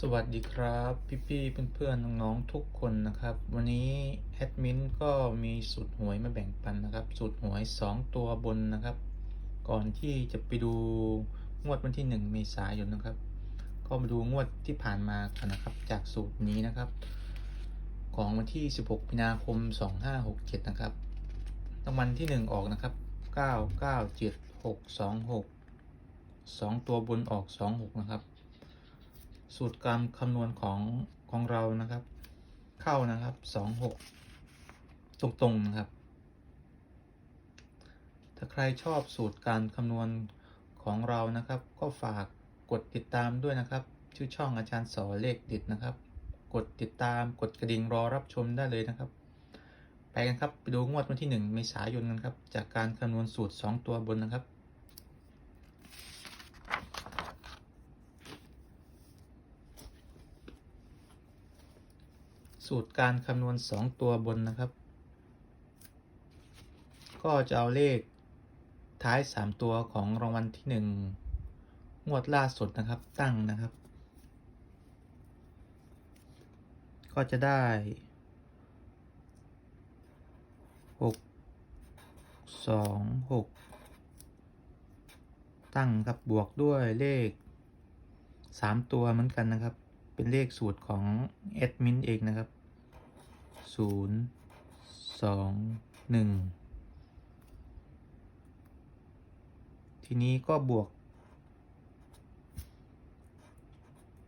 สวัสดีครับ พี่ๆเพื่อนๆน้องๆทุกคนนะครับ วันนี้แอดมินก็มีสูตรหวยมาแบ่งปันนะครับสูตรหวย 2 ตัวบนนะครับ ก่อนที่จะไปดูงวดวันที่ 1 เมษายนนะครับ ก็มาดูงวดที่ผ่านมากันนะครับ จากสูตรนี้นะครับ ของวันที่ 16มีนาคม 2567 นะครับรางวัลที่ 1 ออกนะครับ 997626 2 ตัวบนออก 26 นะครับ สูตรการคำนวณของของเรานะครับ เข้านะครับสองหกตรงๆนะครับ ถ้าใครชอบสูตรการคำนวณของเรานะครับ ก็ฝากกดติดตามด้วยนะครับ ชื่อช่องอาจารย์สอเลขดิดนะครับ กดติดตามกดกระดิ่งรอรับชมได้เลยนะครับ ไปกันครับ ไปดูงวดวันที่ 1 เมษายนกันครับ จากการคำนวณสูตร 2 ตัวบนนะครับ สูตรการคำนวณ 2 ตัวบนนะครับ ก็จะเอาเลขท้าย 3 ตัวของรางวัลที่ 1 งวดล่าสุดนะครับตั้งนะครับ ก็จะได้ 6 2 6 ตั้งครับบวกด้วยเลข 3 ตัวเหมือนกันนะครับ เป็นเลขสูตรของแอดมินเองนะครับ ศูนย์สองหนึ่งทีนี้ก็บวก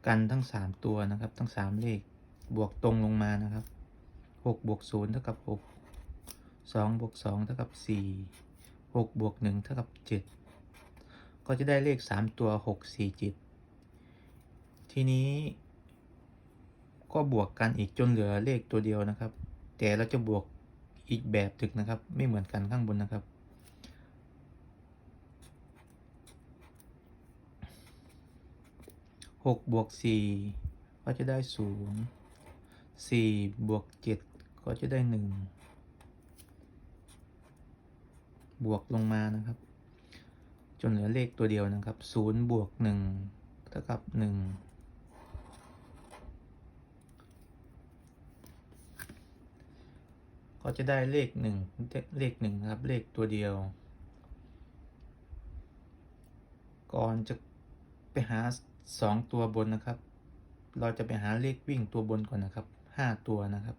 กันทั้งสามตัวนะครับ ทั้งสามเลขบวกตรงลงมานะครับหกบวกศูนย์เท่ากับหกสองบวกสองเท่ากับสี่หกบวกหนึ่งเท่ากับเจ็ดก็จะได้เลขสามตัวหกสี่เจ็ดทีนี้ ก็บวกกันอีกจนเหลือเลขตัวเดียวนะครับ แต่เราจะบวกอีกแบบถึกนะครับ ไม่เหมือนกันข้างบนนะครับ หกบวกสี่ก็จะได้ศูนย์สี่บวกเจ็ดก็จะได้หนึ่งบวกลงมานะครับ จนเหลือเลขตัวเดียวนะครับศูนย์บวกหนึ่งเท่ากับหนึ่ง ก็จะได้เลขหนึ่งเลขหนึ่งนะครับ เลขตัวเดียว ก่อนจะไปหาสองตัวบนนะครับ เราจะไปหาเลขวิ่งตัวบนก่อนนะครับห้าตัวนะครับ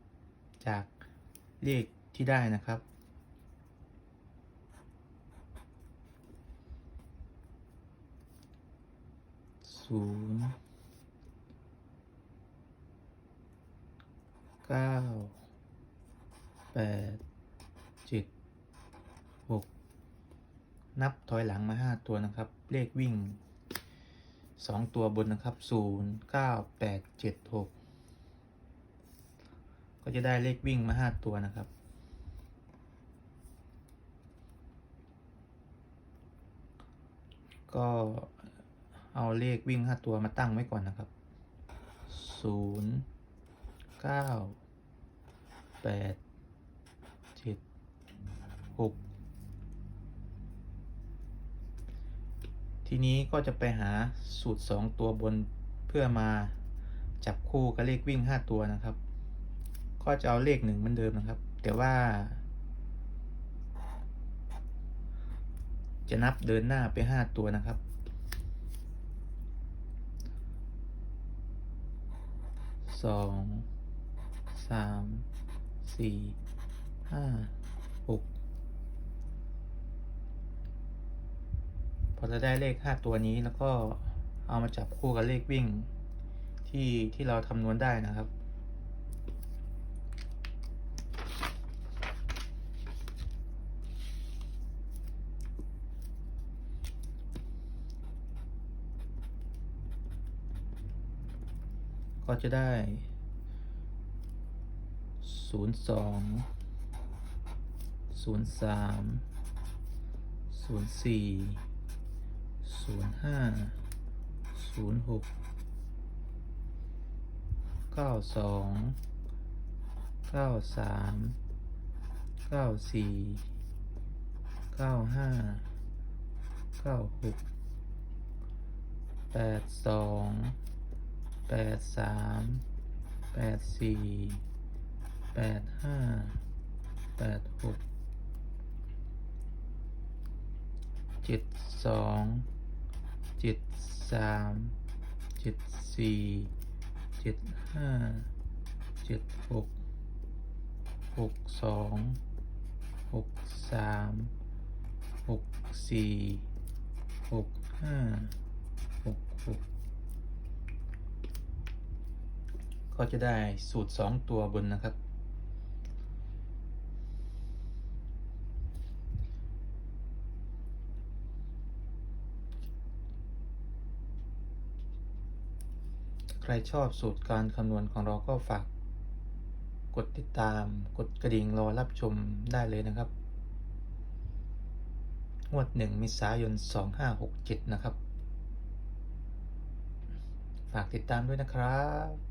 จากเลขที่ได้นะครับศูนย์เก้า แปดจ็ดหกนับถอยหลังมาห้าตัวนะครับ เลขวิ่งสองตัวบนนะครับศูนย์เก้าแปดเจ็ดหกก็จะได้เลขวิ่งมาห้าตัวนะครับก็เอาเลขวิ่ง 5 ตัวมาตั้งไว้ก่อนนะครับ 0 9 8 หกทีนี้ก็จะไปหาสูตรสองตัวบนเพื่อมาจับคู่กับเลขวิ่งห้าตัวนะครับ ก็จะเอาเลขหนึ่งเหมือนเดิมนะครับ แต่ว่า จะนับเดินหน้าไปห้าตัวนะครับ สอง สาม สี่ ห้า หก พอเราได้เลขห้าตัวนี้แล้วก็เอามาจับคู่กับเลขวิ่งที่ที่เราคำนวณได้นะครับ ก็จะได้ศูนย์สอง ศูนย์ห้าศูนย์หกเก้าสองเก้าสามเก้าสี่เก้าห้าเก้าหกแปดสองแปดสามแปดสี่แปดห้าแปดหกเจ็ดสอง จ็ดสามเจ็ดสี่เจ็ดห้าเจ็ดหกหกสองหกสามหกสี่หกห้าหกหกก็จะได้สูตรสองตัวบนนะครับ รชอบสูตรการคำนวณของเราก็ฝาก กดติดตาม กดกระดิ่งรอรับชมได้เลยนะครับ งวดหนึ่งมิษายน 2567 นะครับ ฝากติดตามด้วยนะครับ